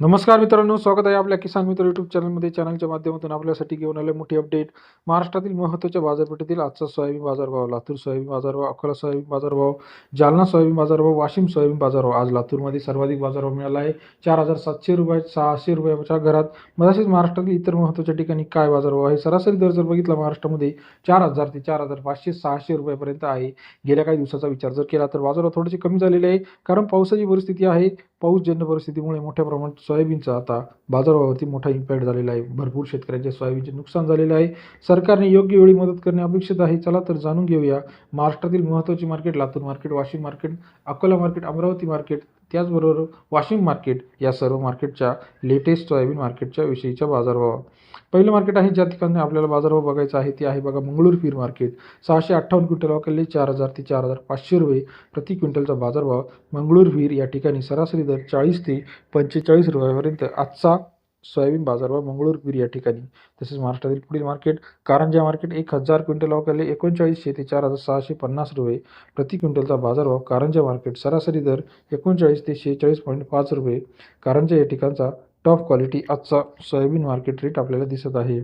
नमस्कार मित्रांनो स्वागत आहे आपल्या किसान मित्र युट्यूब चॅनलमध्ये चॅनलच्या माध्यमातून आपल्यासाठी घेऊन आले मोठी अपडेट महाराष्ट्रातील महत्त्वाच्या बाजारपेठेतील आजचा सोयाबीन बाजारभाव लातूर सोयाबीन बाजारभाव अकोला सोयाबीन बाजारभाव जालना सोयाबीन बाजारभाव वाशिम सोयाबीन बाजारभाव. आज लातूरमध्ये सर्वाधिक बाजारभाव मिळाला आहे. चार हजार सातशे रुपये सहाशे रुपयाच्या घरात मग तसेच महाराष्ट्रातील इतर महत्त्वाच्या ठिकाणी काय बाजारभाव आहे? सरासरी दर जर बघितला महाराष्ट्रामध्ये चार हजार ते चार हजार पाचशे सहाशे रुपयापर्यंत आहे. गेल्या काही दिवसाचा विचार जर केला तर बाजारभाव थोडेसे कमी झालेले आहे. कारण पावसाची परिस्थिती आहे. पाऊसजन्य परिस्थितीमुळे मोठ्या प्रमाणात सोयाबीनचा आता बाजारभावावरती मोठा इम्पॅक्ट झालेला आहे. भरपूर शेतकऱ्यांच्या सोयाबीनचे नुकसान झालेले आहे. सरकारने योग्य वेळी मदत करणे अपेक्षित आहे. चला तर जाणून घेऊया महाराष्ट्रातील महत्त्वाची market Latur market Washim market Akola market Amravati market त्याचबरोबर वाशिम मार्केट या सर्व मार्केटच्या लेटेस्ट सोयाबीन मार्केटच्या विषयीच्या बाजारभावा पहिलं मार्केट आहे ज्या ठिकाणी आपल्याला बाजारभाव बघायचा आहे ते आहे बघा मंगळूर पीर मार्केट. सहाशे अठ्ठावन्न क्विंटल अवकाले चार हजार ते चार हजार पाचशे रुपये प्रति क्विंटलचा बाजारभाव. मंगळूर पीर या ठिकाणी सरासरी दर चाळीस ते पंचेचाळीस रुपयापर्यंत. आजचा सोयाबीन बाजारभाव मंगळूर पीर या ठिकाणी. तसेच महाराष्ट्रातील पुढील मार्केट कारंजा मार्केट एक हजार क्विंटल अवकाले एकोणचाळीसशे ते चार हजार सहाशे पन्नास रुपये प्रति क्विंटलचा बाजारभाव. कारंजा मार्केट सरासरी दर एकोणचाळीस ते शेहेचाळीस पॉईंट पाच रुपये. कारंजा या ठिकाणचा टॉप क्वालिटी आजचा सोयाबीन मार्केट रेट आपल्याला दिसत आहे.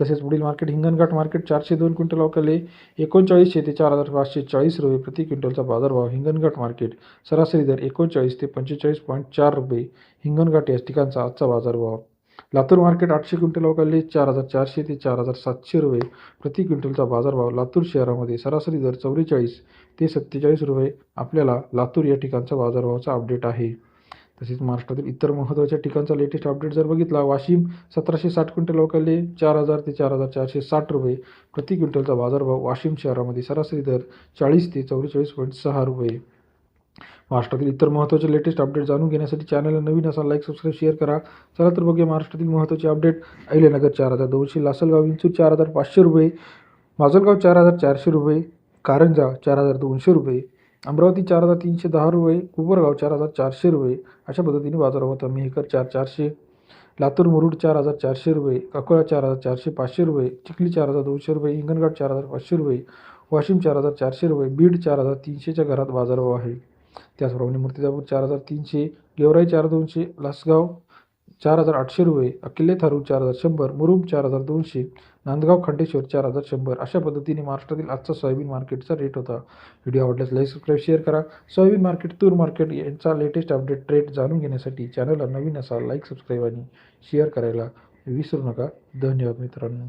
तसेच पुढील मार्केट हिंगणघाट मार्केट चारशे दोन क्विंटल अवकाले एकोणचाळीसशे ते चार हजार पाचशे चाळीस रुपये प्रति क्विंटलचा बाजारभाव हिंगणघाट मार्केट सरासरी दर एकोणचाळीस ते पंचेचाळीस पॉईंट चार रुपये हिंगणघाट या ठिकाणचा आजचा बाजारभाव. लातूर मार्केट आठशे क्विंटल अवकाले चार हजार चारशे ते चार हजार सातशे रुपये प्रति क्विंटलचा बाजारभाव लातूर शहरामध्ये सरासरी दर चौवेचाळीस ते सत्तेचाळीस रुपये आपल्याला लातूर या ठिकाणचा बाजारभावाचा अपडेट आहे. तसेच महाराष्ट्रातील इतर महत्त्वाच्या ठिकाणचा लेटेस्ट अपडेट जर बघितला वाशिम सतराशे साठ क्विंटल अवकाले चार हजार ते चार हजार चारशे साठ रुपये प्रति क्विंटलचा बाजारभाव वाशिम शहरामध्ये सरासरी दर चाळीस ते चौवेचाळीस पॉईंट सहा रुपये. महाराष्ट्रातील इतर महत्त्वाचे लेटेस्ट अपडेट जाणून घेण्यासाठी चॅनलला नवीन असा लाईक सबस्क्राईब शेअर करा. चला तर बघूया महाराष्ट्रातील महत्त्वाचे अपडेट अहिल्यानगर चार हजार दोनशे लासलगाव विंचूर चार हजार पाचशे रुपये माजलगाव चार हजार चारशे रुपये कारंजा चार हजार दोनशे रुपये. अमरावती चार हजार तीनशे दहा रुपये कुबरगाव चार हजार चारशे रुपये अशा पद्धतीने बाजार होता मेहकर चार चारशे लातूर मुरुड चार हजार चारशे रुपये अकोला चार हजार चारशे पाचशे रुपये चिखली चार हजार दोनशे रुपये हिंगणघाट चार हजार पाचशे रुपये वाशिम चार हजार चारशे रुपये बीड चार हजार तीनशेच्या घरात बाजारभाव आहे त्याचप्रमाणे मूर्तिजापूर चार हजार तीनशे गेवराई चार दोनशे लासगाव चार हजार आठशे रुपये अकिल्ले थारू चार हजार शंभर मुरुम चार हजार दोनशे नांदगाव खंडेश्वर चार हजार शंभर अशा पद्धतीने महाराष्ट्रातील आजचा सोयाबीन मार्केटचा रेट होता. व्हिडिओ आवडल्यास लाईक सबस्क्राईब शेअर करा. सोयाबीन मार्केट तूर मार्केट यांचा लेटेस्ट अपडेट रेट जाणून घेण्यासाठी चॅनलला नवीन असा लाईक सबस्क्राईब आणि शेअर करायला विसरू नका. धन्यवाद मित्रांनो.